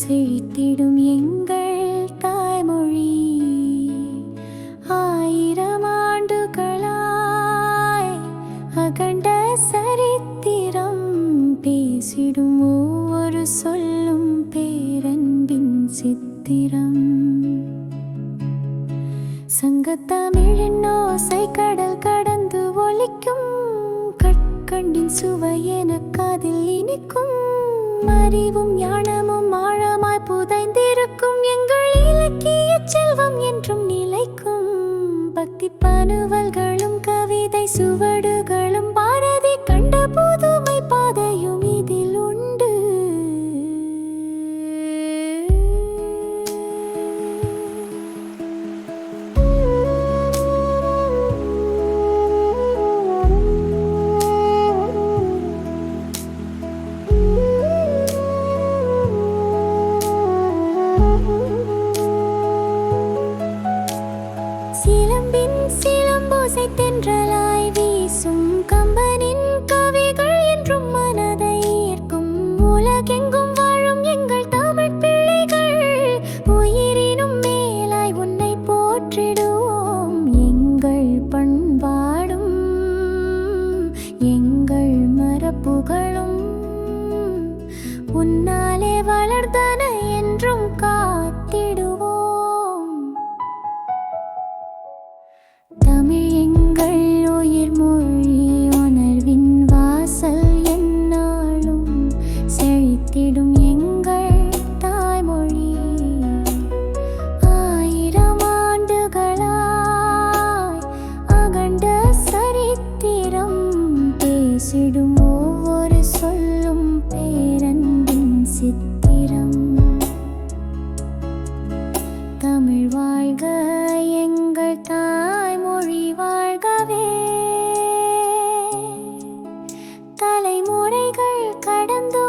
செழித்திடும் எங்கள் தாய்மொழி ஆயிரம் ஆண்டுகளாய் அகண்ட சரித்திரம் பேசிடும் ஒவ்வொரு சொல்லும் பேரன்பின் சித்திரம். சங்க தமிழின் ஓசை கடல் கடந்து ஒழிக்கும் கற்கண்டின் சுவை என காதில் இனிக்கும் அறிவும் ஞானமும் ஆழமாய் புதைந்திருக்கும் எங்கள் இலக்கிய செல்வம் என்றும் நிலைக்கும் பக்தி பனுவை சிலம்பின் சிலம்போசை தென்றலாய் வீசும் கம்பனின் கவிகள் என்றும் மனதை ஏற்கும் உலகெங்கும் வாழும் எங்கள் தமிழ் பிள்ளைகள் உயிரினும் மேலாய் உன்னை போற்றிடுவோம். எங்கள் பண்பாடும் காத்திடும் எங்கள் தாய்மொழி. ஆயிரம் ஆண்டுகளாய் அகண்ட சரித்திரம் பேசிடும் ஒவ்வொரு சொல்லும் பேரன்பின் சித்திரம். தமிழ் வாழ்க எங்கள் தாய்மொழி வாழ்கவே. தலைமுறைகள் கடந்து